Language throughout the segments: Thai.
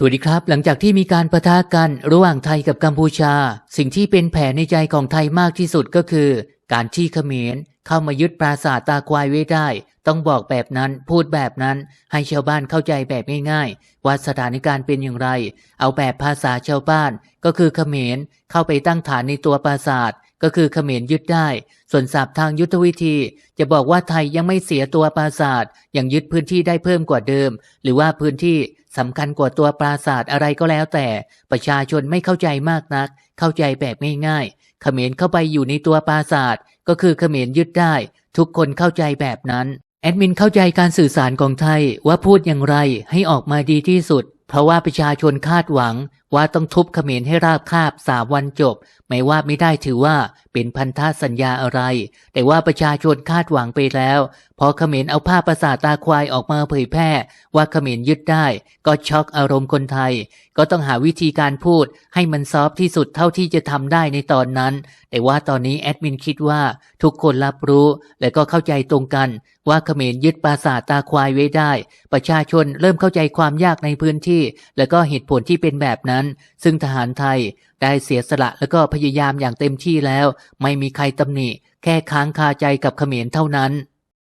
สวัสดีครับ หลังจากที่มีการประทะกันระหว่างไทยกับกัมพูชา สิ่งที่เป็นแผลในใจของไทยมากที่สุดก็คือ การที่เขมรเข้ามายึดปราสาทตาควายไว้ได้ ต้องบอกแบบนั้นพูดแบบนั้น ให้ชาวบ้านเข้าใจแบบง่ายๆ ว่าสถานการณ์เป็นอย่างไร เอาแบบภาษาชาวบ้าน ก็คือเขมรเข้าไปตั้งฐานในตัวปราสาทก็คือเขมรยึดได้ ส่วนศัพท์ทางยุทธวิธี จะบอกว่าไทยยังไม่เสียตัวปราสาทยังยึดพื้นที่ได้เพิ่มกว่าเดิม หรือว่าพื้นที่ สำคัญกว่าตัวปราศาสตร์อะไรก็แล้วแต่ ประชาชนไม่เข้าใจมากนัก เข้าใจแบบง่ายๆ เขมรเข้าไปอยู่ในตัวปราศาสตร์ก็คือเขมรยึดได้ ทุกคนเข้าใจแบบนั้น แอดมินเข้าใจการสื่อสารของไทยว่าพูดอย่างไรให้ออกมาดีที่สุด เพราะว่าประชาชนคาดหวังว่าต้องทุบเขมรให้ราบคาบสามวันจบ ไม่ว่าไม่ได้ถือว่าเป็นพันธสัญญาอะไร แต่ว่าประชาชนคาดหวังไปแล้ว พอเขมรเอาภาพประสาตาควายออกมาเผยแพร่ ว่าเขมรยึดได้ ก็ช็อกอารมณ์คนไทย ก็ต้องหาวิธีการพูดให้มันซอฟที่สุดเท่าที่จะทำได้ในตอนนั้น แต่ว่าตอนนี้แอดมินคิดว่าทุกคนรับรู้และก็เข้าใจตรงกัน ว่าเขมรยึดปราสาทตาควายไว้ได้ ประชาชนเริ่มเข้าใจความยากในพื้นที่ และก็เหตุผลที่เป็นแบบนั้นซึ่งทหารไทยได้เสียสละและก็พยายามอย่างเต็มที่แล้ว ไม่มีใครตำหนิ แค่ค้างคาใจกับเขมรเท่านั้น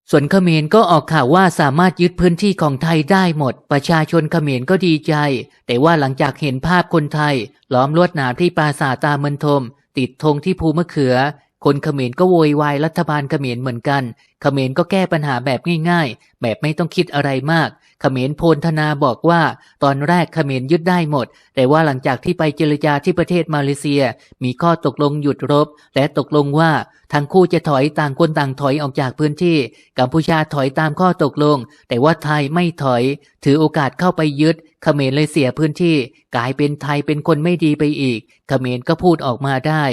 ส่วนเขมรก็ออกข่าวว่าสามารถยึดพื้นที่ของไทยได้หมด ประชาชนเขมรก็ดีใจ แต่ว่าหลังจากเห็นภาพคนไทย ล้อมลวดหนามที่ปราสาทตาเมืนทม ติดธงที่ภูมะเขือคนเขมรก็โวยวายรัฐบาลเขมรเหมือนกัน เขมรก็แก้ปัญหาแบบง่าย ๆ แบบไม่ต้องคิดอะไรมาก เขมรโพลธนาบอกว่า ตอนแรกเขมรยึดได้หมด แต่ว่าหลังจากที่ไปเจรจาที่ประเทศมาเลเซีย มีข้อตกลงหยุดรบ และตกลงว่าทั้งคู่จะถอยต่างคนต่างถอยออกจากพื้นที่ กัมพูชาถอยตามข้อตกลง แต่ว่าไทยไม่ถอย ถือโอกาสเข้าไปยึดเขมรเลยเสียพื้นที่ กลายเป็นไทยเป็นคนไม่ดีไปอีกเขมรก็พูดออกมาได้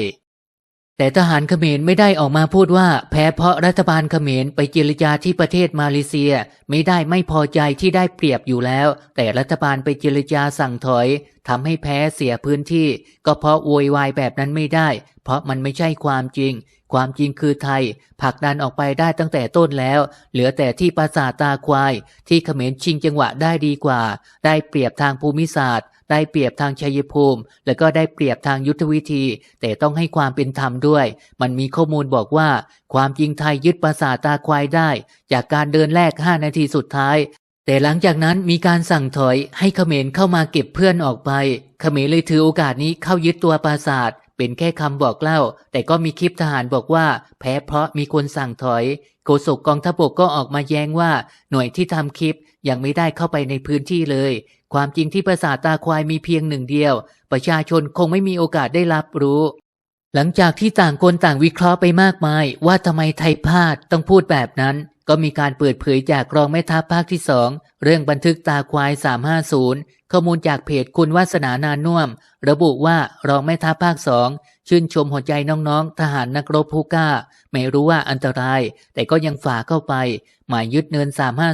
แต่ทหารเขมรไม่ได้ออกมาพูดว่า แพ้เพราะรัฐบาลเขมรไปเจรจาที่ประเทศมาเลเซีย ไม่ได้ไม่พอใจที่ได้เปรียบอยู่แล้ว แต่รัฐบาลไปเจรจาสั่งถอยทำให้แพ้เสียพื้นที่ ก็เพราะโวยวายแบบนั้นไม่ได้ เพราะมันไม่ใช่ความจริง ความจริงคือไทยผลักดันออกไปได้ตั้งแต่ต้นแล้ว เหลือแต่ที่ปราสาทตาควาย ที่เขมรชิงจังหวะได้ดีกว่า ได้เปรียบทางภูมิศาสตร์ ได้เปรียบทางชัยภูมิ และก็ได้เปรียบทางยุทธวิธี แต่ต้องให้ความเป็นธรรมด้วย มันมีข้อมูลบอกว่า ความจริงไทยยึดปราสาทตาควายได้ จากการเดินแรก 5 นาทีสุดท้าย แต่หลังจากนั้นมีการสั่งถอยให้เขมรเข้ามาเก็บเพื่อนออกไปเขมรเลยถือโอกาสนี้เข้ายึดตัวปราสาทเป็นแค่คำบอกเล่า แต่ก็มีคลิปทหารบอกว่า แพ้เพราะมีคนสั่งถอย โฆษกกองทัพบกก็ออกมาแย้งว่า หน่วยที่ทำคลิปยังไม่ได้เข้าไปในพื้นที่เลย ความจริงที่ปราสาทตาควายมีเพียงหนึ่งเดียว ประชาชนคงไม่มีโอกาสได้รับรู้ หลังจากที่ต่างคนต่างวิเคราะห์ไปมากมาย ว่าทำไมไทยพลาดต้องพูดแบบนั้น ก็มีการเปิดเผยจากรองแม่ทัพภาคที่สองเรื่องบันทึกตาควาย 350 ข้อมูลจากเพจคุณวาสนานานุ่ม ระบุว่ารองแม่ทัพภาคสอง ชื่นชมหัวใจน้องๆ ทหารนักรบผู้กล้า ไม่รู้ว่าอันตราย แต่ก็ยังฝ่าเข้าไป หมายยึดเนิน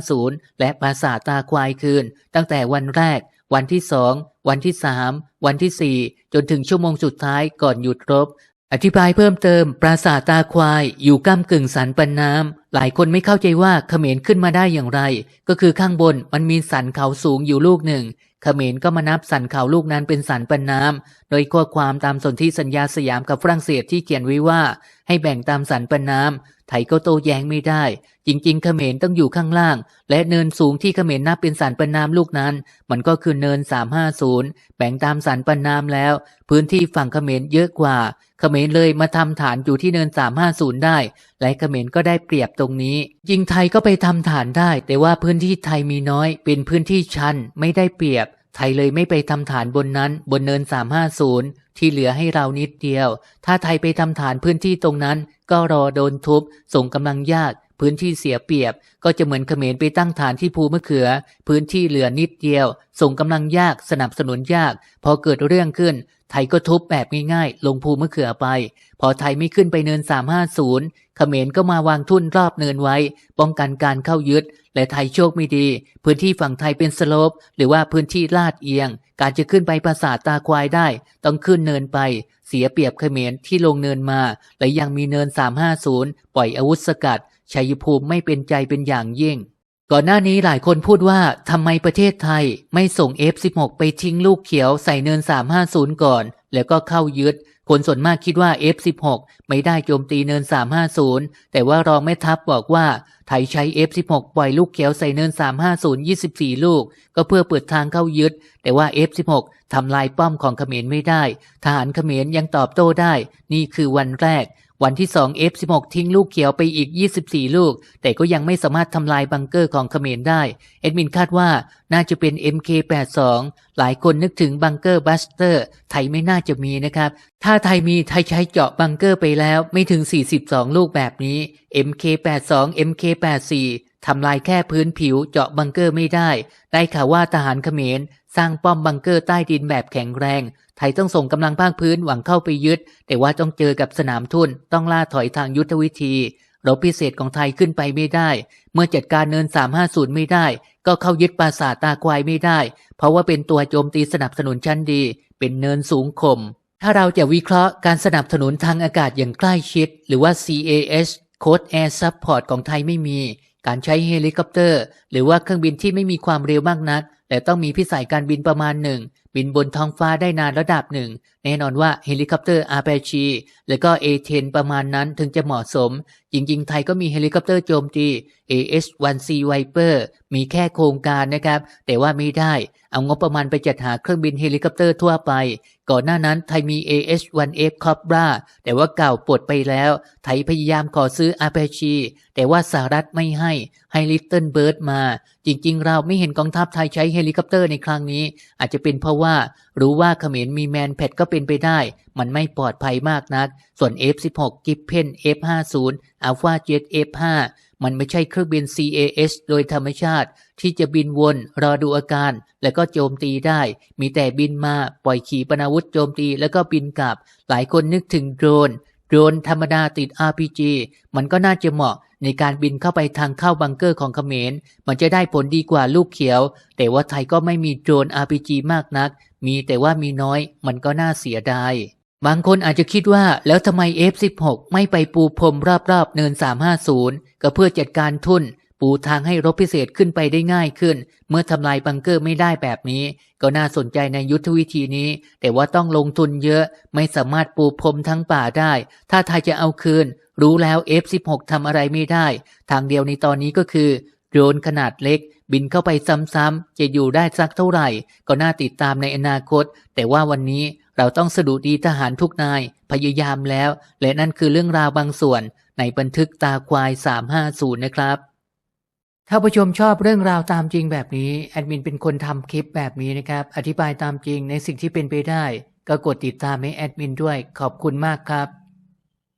350 และปราสาทตาควายคืน ตั้งแต่วันแรก วันที่สอง วันที่สามวันที่สี่จนถึงชั่วโมงสุดท้ายก่อนหยุดรบ อธิบายเพิ่มเติม ปราสาทตาควายอยู่ก้ากึ่งสันปันน้ำหลายคนไม่เข้าใจว่าเขมรขึ้นมาได้อย่างไร ก็คือข้างบนมันมีสันเขาสูงอยู่ลูกหนึ่ง เขมรก็มานับสันเขาลูกนั้นเป็นสันปันน้ำ โดยข้อความตามสนธิสัญญาสยามกับฝรั่งเศสที่เขียนไว้ว่า ให้แบ่งตามสันปันน้ำ ไทยก็โต้แย้งไม่ได้ จริง ๆ เขมรต้องอยู่ข้างล่าง และเนินสูงที่เขมรนับเป็นสันปันน้ำลูกนั้น มันก็คือเนิน 350 แบ่งตามสันปันน้ำแล้ว พื้นที่ฝั่งเขมรเยอะกว่า เขมรเลยมาทำฐานอยู่ที่เนิน 350 ได้ และเขมรก็ได้เปรียบตรงนี้ ยิงไทยก็ไปทำฐานได้ แต่ว่าพื้นที่ไทยมีน้อย เป็นพื้นที่ชันไม่ได้เปรียบ ไทยเลยไม่ไปทำฐานบนนั้น บนเนิน 350 ที่เหลือให้เรานิดเดียว ถ้าไทยไปทำฐานพื้นที่ตรงนั้น ก็รอโดนทุบ ส่งกำลังยาก พื้นที่เสียเปรียบ ก็จะเหมือนเขมรไปตั้งฐานที่ภูมะเขือ พื้นที่เหลือนิดเดียว ส่งกำลังยากสนับสนุนยาก พอเกิดเรื่องขึ้น ไทยก็ทุบแบบง่ายๆ ลงภูมะเขือไป พอไทยไม่ขึ้นไปเนิน 350 เขมรก็มาวางทุ่นรอบเนินไว้ ป้องกันการเข้ายึด และไทยโชคไม่ดี พื้นที่ฝั่งไทยเป็นสโลป หรือว่าพื้นที่ลาดเอียง การจะขึ้นไปปราสาทตาควายได้ ต้องขึ้นเนินไป เสียเปรียบเขมรที่ลงเนินมา และยังมีเนิน 350 ปล่อยอาวุธสกัด ชัยภูมิไม่เป็นใจเป็นอย่างยิ่ง ก่อนหน้านี้หลายคนพูดว่าทำไมประเทศไทยไม่ส่ง F16 ไปทิ้งลูกเขียวใส่เนิน 350 ก่อน แล้วก็เข้ายึด คนส่วนมากคิดว่า F16 ไม่ได้โจมตีเนิน 350 แต่ว่ารองแม่ทัพบอกว่า ไทยใช้ F16 ปล่อยลูกเขียวใส่เนิน 350 24 ลูก ก็เพื่อเปิดทางเข้ายึด แต่ว่า F16 ทำลายป้อมของเขมรไม่ได้ ทหารเขมรยังตอบโต้ได้ นี่คือวันแรก วันที่2 F16 ทิ้งลูกเขียวไปอีก 24 ลูก แต่ก็ยังไม่สามารถทำลายบังเกอร์ของเขมรได้ เอ็ดมินคาดว่าน่าจะเป็น MK82 หลายคนนึกถึงบังเกอร์บัสเตอร์ ไทยไม่น่าจะมีนะครับ ถ้าไทยมีไทยใช้เจาะบังเกอร์ไปแล้วไม่ถึง 42 ลูกแบบนี้ MK82 MK84 ทำลายแค่พื้นผิวเจาะบังเกอร์ไม่ได้ ได้ข่าวว่าทหารเขมร สร้างป้อมบังเกอร์ใต้ดินแบบแข็งแรง ไทยต้องส่งกำลังภาคพื้นหวังเข้าไปยึด แต่ว่าต้องเจอกับสนามทุน ต้องล่าถอยทางยุทธวิธีรบพิเศษของไทยขึ้นไปไม่ได้ เมื่อจัดการเนิน 350 ไม่ได้ ก็เข้ายึดปราสาทตาควายไม่ได้ เพราะว่าเป็นตัวโจมตีสนับสนุนชั้นดี เป็นเนินสูงข่ม ถ้าเราจะวิเคราะห์การสนับสนุนทางอากาศอย่างใกล้ชิด หรือว่า CAS Code Air Support ของไทยไม่มี การใช้เฮลิคอปเตอร์ หรือว่าเครื่องบินที่ไม่มีความเร็วมากนัก แต่ต้องมีพิสัยการบินประมาณหนึ่ง บินบนท้องฟ้าได้นานระดับหนึ่ง แน่นอนว่าเฮลิคอปเตอร์ Apache และก็ A10 ประมาณนั้นถึงจะเหมาะสม จริง ๆ ไทยก็มีเฮลิคอปเตอร์โจมตี AH-1C Viper มีแค่โครงการนะครับ แต่ว่าไม่ได้ เอางบประมาณไปจัดหาเครื่องบินเฮลิคอปเตอร์ทั่วไป ก่อนหน้านั้นไทยมี AH-1F Cobra แต่ว่าเก่าปลดไปแล้ว ไทยพยายามขอซื้อ Apache แต่ว่าสหรัฐไม่ให้ให้ Little Bird มา จริง ๆ เราไม่เห็นกองทัพไทยใช้เฮลิคอปเตอร์ในครั้งนี้ อาจจะเป็นเพราะว่ารู้ว่าเขมรมีแมนแพดก็เป็นไปได้ มันไม่ปลอดภัยมากนัก ส่วน F16 กิฟเพน F50 อัลฟาเจ็ต F5 มันไม่ใช่เครื่องบิน CAS โดยธรรมชาติ ที่จะบินวนรอดูอาการ แล้วก็โจมตีได้ มีแต่บินมาปล่อยขีปนาวุธโจมตีแล้วก็บินกลับ หลายคนนึกถึงโดรน โดรนธรรมดาติด RPG มันก็น่าจะเหมาะในการบินเข้าไปทางเข้าบังเกอร์ของเขมร มันจะได้ผลดีกว่าลูกเขียว แต่ว่าไทยก็ไม่มีโดรน RPG มากนัก มีแต่ว่ามีน้อย มันก็น่าเสียดาย บางคนอาจจะคิดว่าแล้วทำไม F16 ไม่ไปปูพรมรอบๆเนิน 350 ก็เพื่อจัดการทุน ปูทางให้รบพิเศษขึ้นไปได้ง่ายขึ้น เมื่อทำลายบังเกอร์ไม่ได้แบบนี้ ก็น่าสนใจในยุทธวิธีนี้ แต่ว่าต้องลงทุนเยอะ ไม่สามารถปูพรมทั้งป่าได้ ถ้าไทยจะเอาคืน รู้แล้ว F16 ทำอะไรไม่ได้ ทางเดียวในตอนนี้ก็คือโดรนขนาดเล็ก บินเข้าไปซ้ำๆจะอยู่ได้สักเท่าไหร่ ก็น่าติดตามในอนาคต แต่ว่าวันนี้เราต้องสะดุดีทหารทุกนาย พยายามแล้ว และนั่นคือเรื่องราวบางส่วน ในบันทึกตาควาย 350 นะครับ ถ้าผู้ชมชอบเรื่องราวตามจริงแบบนี้แอดมินเป็นคนทำคลิปแบบนี้นะครับ อธิบายตามจริงในสิ่งที่เป็นไปได้ ก็กดติดตามให้แอดมินด้วยขอบคุณมากครับ